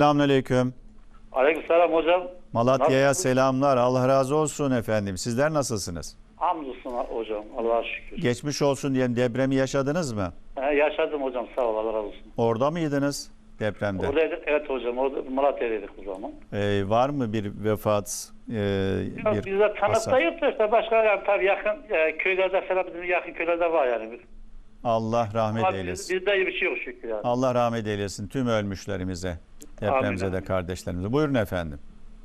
Selamünaleyküm. Aleykümselam hocam. Malatya'ya Nasılsınız? selamlar. Allah razı olsun efendim. Sizler nasılsınız? Hamdolsun hocam. Allah'a şükür. Geçmiş olsun diyelim. Depremi yaşadınız mı? He, yaşadım hocam. Sağ ol. Allah razı olsun. Orada mıydınız depremde? Oradaydık. Evet hocam. Orada Malatya'daydık o zaman. Ee, var mı bir vefat? e, bir bizde tanıkta hasar? yok da işte başka yani tabii yakın e, köylerde falan bizim yakın köylerde var yani. Allah rahmet Ama eylesin. bizde bir şey yok şükür yani. Allah rahmet eylesin tüm ölmüşlerimize, depremize de kardeşlerimize. Buyurun efendim.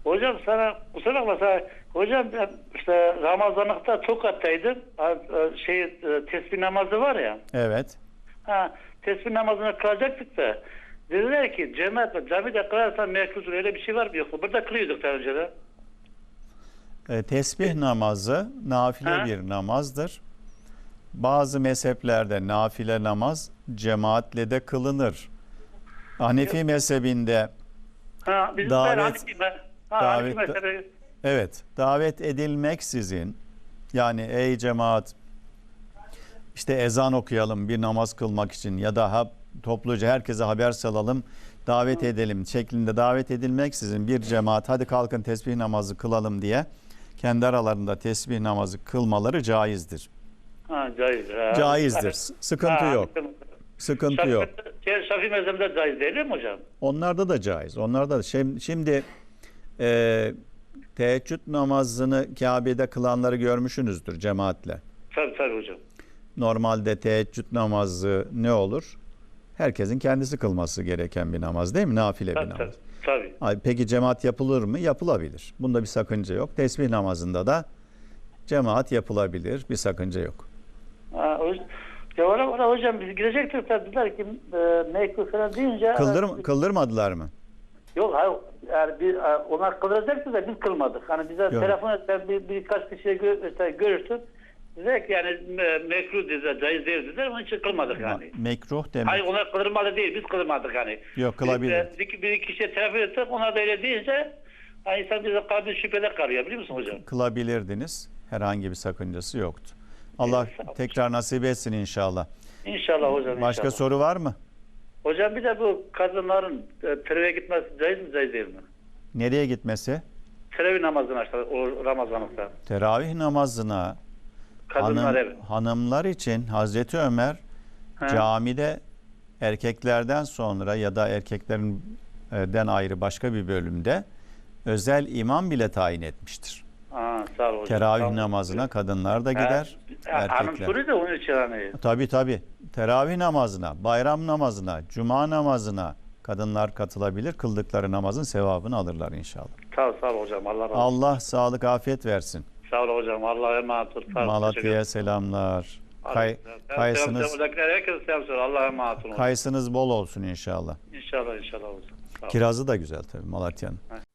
Hocam sana kusura bakma sana. Hocam ben işte Ramazanlıkta Tokat'taydım. E, Şey e, tesbih namazı var ya. Evet. Ha, tesbih namazını kılacaktık da dediler ki cemaat camide kılarsan mekruhtur öyle bir şey var mı yok mu? Burada kılıyorduk daha önceden. E, tesbih namazı nafile Ha? bir namazdır. Bazı mezheplerde nafile namaz cemaatle de kılınır. Hanefi mezhebinde Ha, bizim Davet- ben. Ha, davet- Hanifi mezhebi. evet davet edilmeksizin yani ey cemaat işte ezan okuyalım bir namaz kılmak için ya da ha, topluca herkese haber salalım davet edelim şeklinde davet edilmeksizin bir cemaat hadi kalkın tesbih namazı kılalım diye kendi aralarında tesbih namazı kılmaları caizdir. Ha, caiz. Ha. Caizdir. Sıkıntı Ha, yok. Sıkıntı Şafii- yok. Şey, Şafii mezhebinde caiz değil mi hocam? Onlarda da caiz. Onlarda da şimdi, şimdi e, teheccüd namazını Kabe'de kılanları görmüşsünüzdür cemaatle. Tabii tabii hocam. Normalde teheccüd namazı ne olur? Herkesin kendisi kılması gereken bir namaz değil mi? Nafile bir Tabii tabii. namaz. tabii. Ay, Peki cemaat yapılır mı? Yapılabilir. Bunda bir sakınca yok. Tesbih namazında da cemaat yapılabilir. Bir sakınca yok. Ha, o, ya ona, ona hocam biz gidecektik tabii dediler ki e, mekruh falan deyince Kıldır, kıldırmadılar mı? Yok hayır yani bir, e, onlar kılacaktı da biz kılmadık. Hani bize Yok. telefon ettiler bir, birkaç kişiye gö işte görüştük. Ki yani me, mekruh dediler, caiz değil dediler. Onun için kılmadık yani. Mekruh demek. Hayır onlar kılmadı değil, biz kılmadık hani. Yok, kılabilir. Bir, bir iki kişiye telefon ettik, onlar da öyle deyince hani insan bize kalbi şüphede kalıyor biliyor musun hocam? kılabilirdiniz. Herhangi bir sakıncası yoktu. Allah olun. tekrar nasip etsin inşallah. İnşallah hocam Başka inşallah. soru var mı? Hocam bir de bu kadınların e, teravih gitmesi caiz mi caiz değil mi? Nereye gitmesi? Teravih namazına işte o Ramazanlıkta. Teravih namazına Kadınlar hanım, evet. hanımlar için Hazreti Ömer Ha. camide erkeklerden sonra ya da erkeklerden ayrı başka bir bölümde özel imam bile tayin etmiştir. Sağ ol hocam. Teravih ol. namazına kadınlar da gider, Ha, Hanım erkekler. soruyor da onun için hani. Tabii tabii. Teravih namazına, bayram namazına, cuma namazına kadınlar katılabilir. Kıldıkları namazın sevabını alırlar inşallah. Sağ ol, sağ ol hocam. Allah razı olsun. Allah sağlık, afiyet versin. Sağ ol hocam. Allah'a emanet ol. Sağ ol. Malatya'ya selamlar. Kay, kayısınız, Herkese selam söyle. Allah'a emanet olun. kayısınız bol olsun inşallah. İnşallah inşallah hocam. Sağ ol. Kirazı da güzel tabii Malatya'nın.